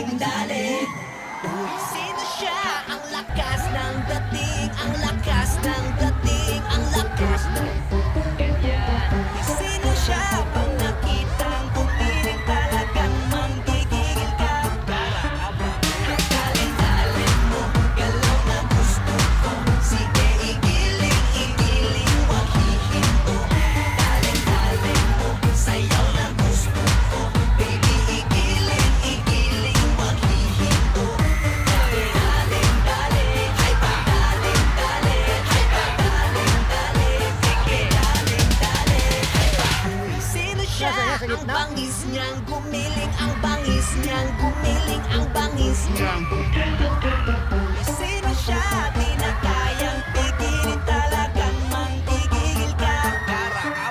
dale. Ang bangis niyang gumiling ang bangis niyang gumiling ang bangis niyang? Di